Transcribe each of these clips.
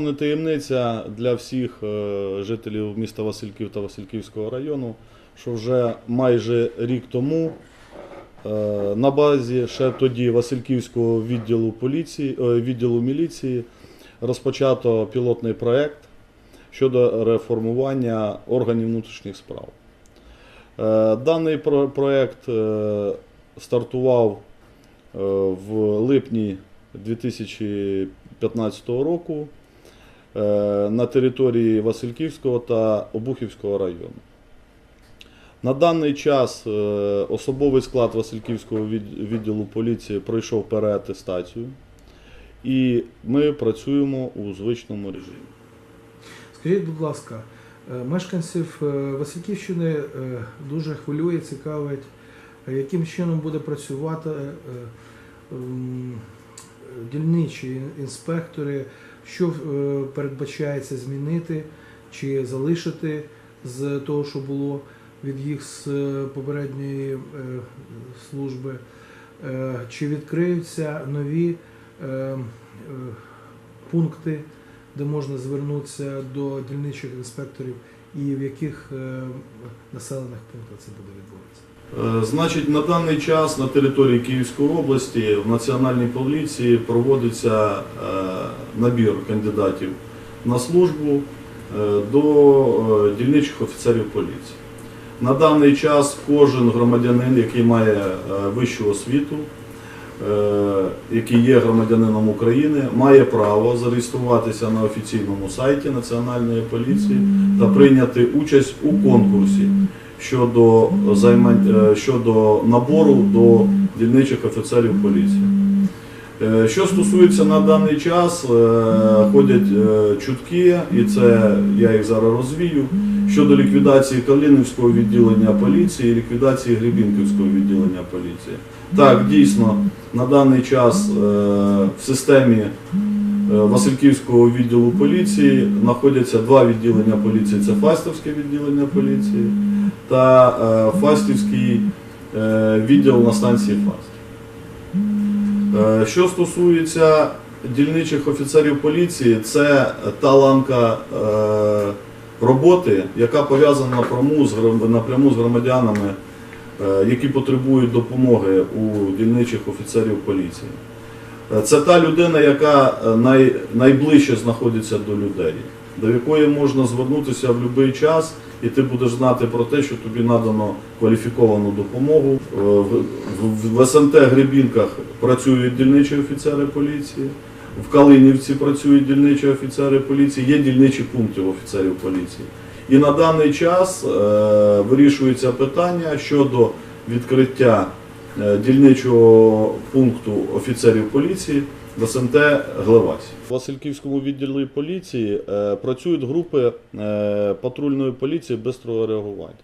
Не таємниця для всіх е, жителів міста Васильків та Васильківського району, що вже майже рік тому е, на базі ще тоді Васильківського відділу поліції, е, відділу міліції розпочато пілотний проект щодо реформування органів внутрішніх справ. Даний про- проект стартував в липні 2015 року на території Васильківського та Обухівського району. На даний час е, особовий склад Васильківського відділу поліції пройшов переатестацію, і ми працюємо у звичному режимі. Скажіть, будь ласка, е, мешканців е, Васильківщини е, дуже хвилює, цікавить, е, яким чином буде працювати е, дільничі інспектори, що е, передбачається змінити чи залишити з того, що було від їх з е, попередньої е, служби, чи відкриються нові пункти де можна звернутися до дільничих інспекторів і в яких е, населених пунктах це буде відбуватися. Е, Значить, на даний час на території Київської області в Національній поліції проводиться е, набір кандидатів на службу до дільничих офіцерів поліції. На даний час кожен громадянин, який має вищу освіту, який є громадянином України, має право зареєструватися на офіційному сайті Національної поліції та прийняти участь у конкурсі щодо, е, щодо набору до дільничих офіцерів поліції. Е, Що стосується на даний час, е, ходять е, чутки, і це я їх зараз розвію, щодо ліквідації Калинівського відділення поліції і ліквідації Гребінківського відділення поліції. Так, дійсно, на даний час в системі Васильківського відділу поліції знаходяться два відділення поліції: це Фастівське відділення поліції та Фастівський відділ на станції Фаст. Е, Що стосується дільничих офіцерів поліції, це та ланка е, роботи, яка пов'язана напряму з, громадянами, е, які потребують допомоги у дільничих офіцерів поліції. Це та людина, яка найближче знаходиться до людей, до якої можна звернутися в будь-який час, і ти будеш знати про те, що тобі надано кваліфіковану допомогу. Е, В, в, в СМТ Гребінках працюють дільничі офіцери поліції, в Калинівці працюють дільничі офіцери поліції, є дільничі пункти офіцерів поліції. І на даний час е, вирішується питання щодо відкриття е, дільничого пункту офіцерів поліції в СМТ Глевасі. В Васильківському відділі поліції е, працюють групи е, патрульної поліції бистрого реагування.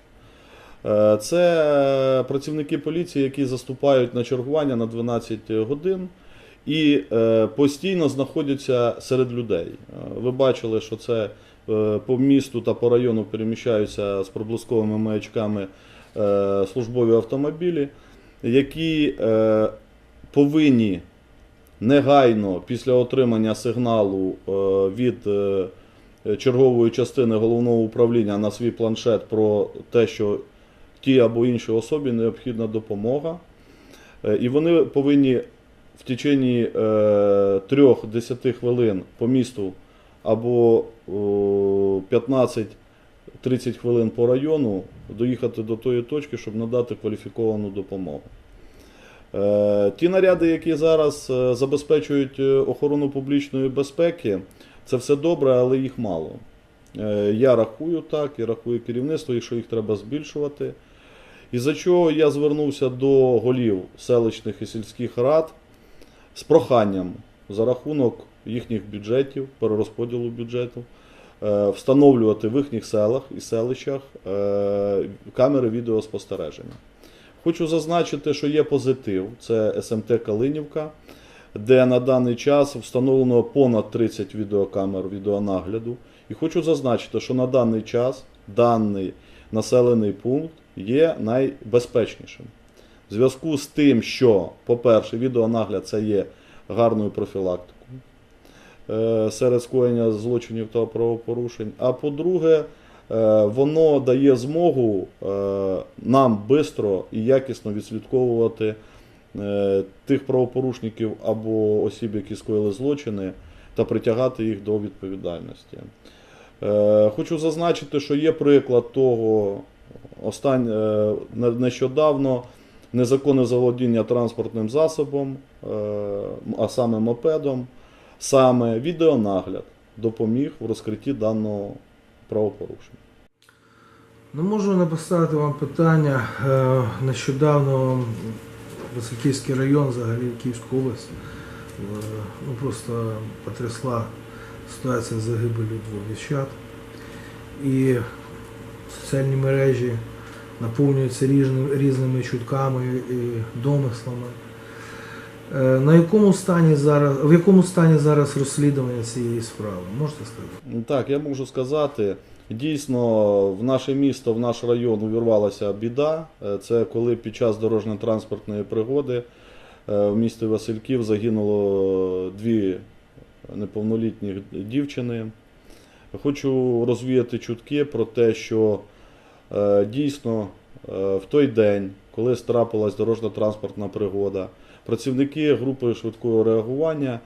Е, Це працівники поліції, які заступають на чергування на 12 годин і постійно знаходяться серед людей. Ви бачили, що це по місту та по району переміщаються з проблисковими маячками службові автомобілі, які повинні негайно після отримання сигналу е, від е, чергової частини головного управління на свій планшет про те, що тій або іншій особі необхідна допомога. Е, І вони повинні в течение е, 3-10 хвилин по місту або 15-30 хвилин по району доїхати до тої точки, щоб надати кваліфіковану допомогу. Е, Ті наряди, які зараз е, забезпечують е, охорону публічної безпеки, це все добре, але їх мало. Я рахую так, і рахує керівництво, що їх треба збільшувати. І за чого я звернувся до голів селищних і сільських рад з проханням за рахунок їхніх бюджетів, перерозподілу бюджету, встановлювати в їхніх селах і селищах камери відеоспостереження. Хочу зазначити, що є позитив. Це СМТ Калинівка, де на даний час встановлено понад 30 відеокамер відеонагляду. І хочу зазначити, що на даний час даний населений пункт є найбезпечнішим. В зв'язку з тим, що, по-перше, відеонагляд це є гарною профілактикою. е, серед скоєння злочинів та правопорушень. А по-друге, воно дає змогу е, нам швидко і якісно відслідковувати е, тих правопорушників або осіб, які скоїли злочини, та притягати їх до відповідальності. Е, Хочу зазначити, що є приклад того остань, е, нещодавно незаконне заволодіння транспортним засобом, е, а саме мопедом, саме відеонагляд допоміг в розкритті даного правопорушення. Ну, можу не поставити вам питання. Е, Нещодавно Васильківський район, взагалі Київська область, е, ну, просто потрясла ситуація з загибелю двох дівчат. І соціальні мережі наповнюються різними чутками і домислами. Е, На якому стані зараз, в якому стані зараз розслідування цієї справи? Можете сказати? Так, я можу сказати, дійсно в наше місто, в наш район увірвалася біда. Е, Це коли під час дорожньо-транспортної пригоди е, в місті Васильків загинуло дві неповнолітніх дівчини. Хочу розвіяти чутки про те, що дійсно в той день, коли трапилась дорожньо-транспортна пригода, працівники групи швидкого реагування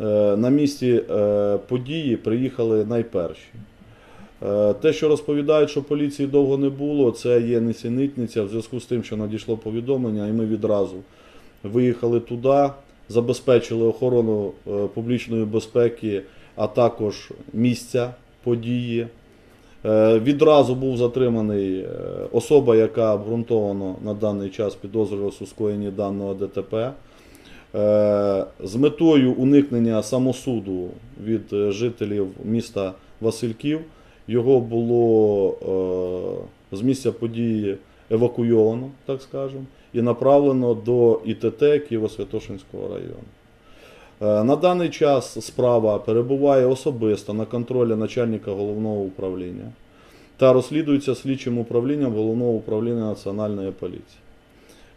е, на місці е, події приїхали найперші. Е, Те, що розповідають, що поліції довго не було, це є несенітниця в зв'язку з тим, що надійшло повідомлення, і ми відразу виїхали туди, забезпечили охорону публічної безпеки, а також місця події. Е, Відразу був затриманий е, особа, яка обґрунтовано на даний час підозрювалась у скоєнні даного ДТП. Е, З метою уникнення самосуду від жителів міста Васильків його було з місця події евакуйовано, так скажемо, і направлено до ІТТ Києво-Святошинського району. Е, На даний час справа перебуває особисто на контролі начальника головного управління та розслідується слідчим управлінням головного управління Національної поліції.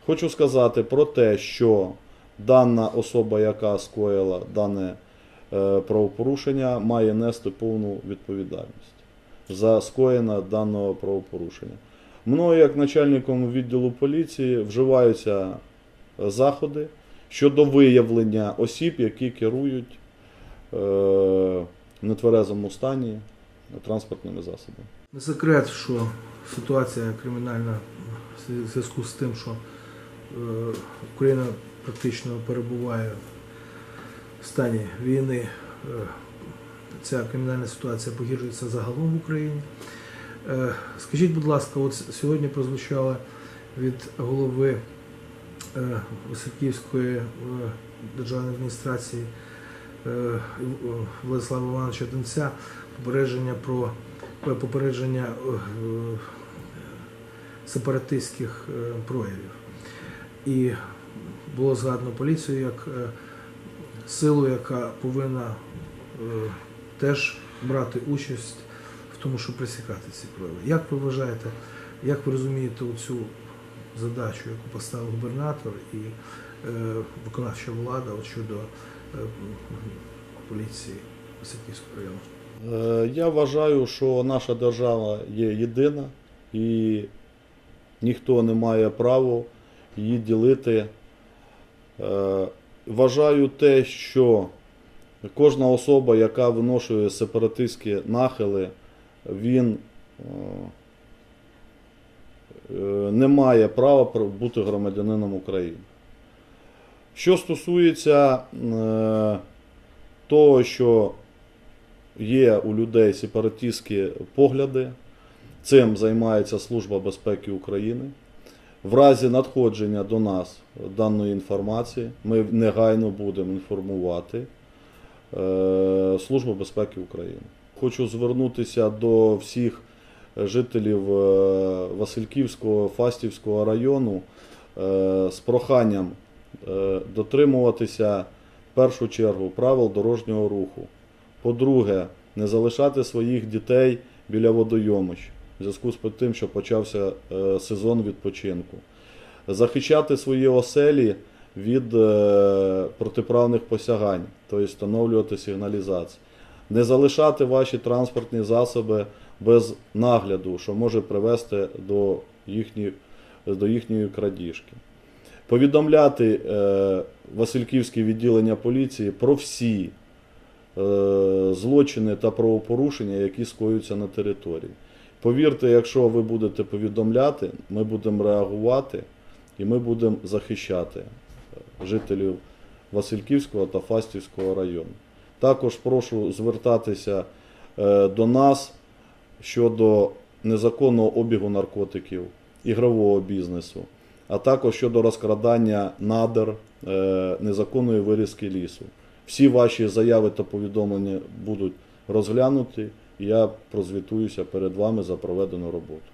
Хочу сказати про те, що дана особа, яка скоїла дане е, правопорушення, має нести повну відповідальність за скоєння даного правопорушення. Мною, як начальником відділу поліції, вживаються е, заходи щодо виявлення осіб, які керують е, в нетверезому стані транспортними засобами. Не секрет, що ситуація кримінальна в зв'язку з тим, що е, Україна практично перебуває в стані війни. е, Ця кримінальна ситуація погіршується загалом в Україні. Скажіть, будь ласка, от сьогодні прозвучало від голови е, Васильківської е, державної адміністрації е, Владислава Івановича Донця попередження про попередження е, сепаратистських е, проявів. І було згадано поліцію як е, силу, яка повинна е, теж брати участь в тому, щоб пресікати ці прояви. Як ви вважаєте, як ви розумієте цю задачу, яку поставив губернатор і е, виконавча влада щодо е, поліції Васильківського району? Е, Я вважаю, що наша держава є єдина і ніхто не має права її ділити. Вважаю те, що кожна особа, яка виношує сепаратистські нахили, він не має права бути громадянином України. Що стосується е, того, що є у людей сепаратистські погляди. Цим займається Служба безпеки України. В разі надходження до нас даної інформації ми негайно будемо інформувати е, Службу безпеки України. Хочу звернутися до всіх жителів е, Васильківського Фастівського району е, з проханням е, дотримуватися в першу чергу правил дорожнього руху. По-друге, не залишати своїх дітей біля водойомищ в зв'язку з тим, що почався сезон відпочинку. Захищати свої оселі від протиправних посягань, тобто встановлювати сигналізацію. Не залишати ваші транспортні засоби без нагляду, що може привести до, їхніх, до їхньої крадіжки. Повідомляти е, Васильківське відділення поліції про всі е, злочини та правопорушення, які скоюються на території. Повірте, якщо ви будете повідомляти, ми будемо реагувати і ми будемо захищати е, жителів Васильківського та Фастівського району. Також прошу звертатися е, до нас щодо незаконного обігу наркотиків, ігрового бізнесу, а також щодо розкрадання надр, е, незаконної вирізки лісу. Всі ваші заяви та повідомлення будуть розглянуті, я прозвітуюся перед вами за проведену роботу.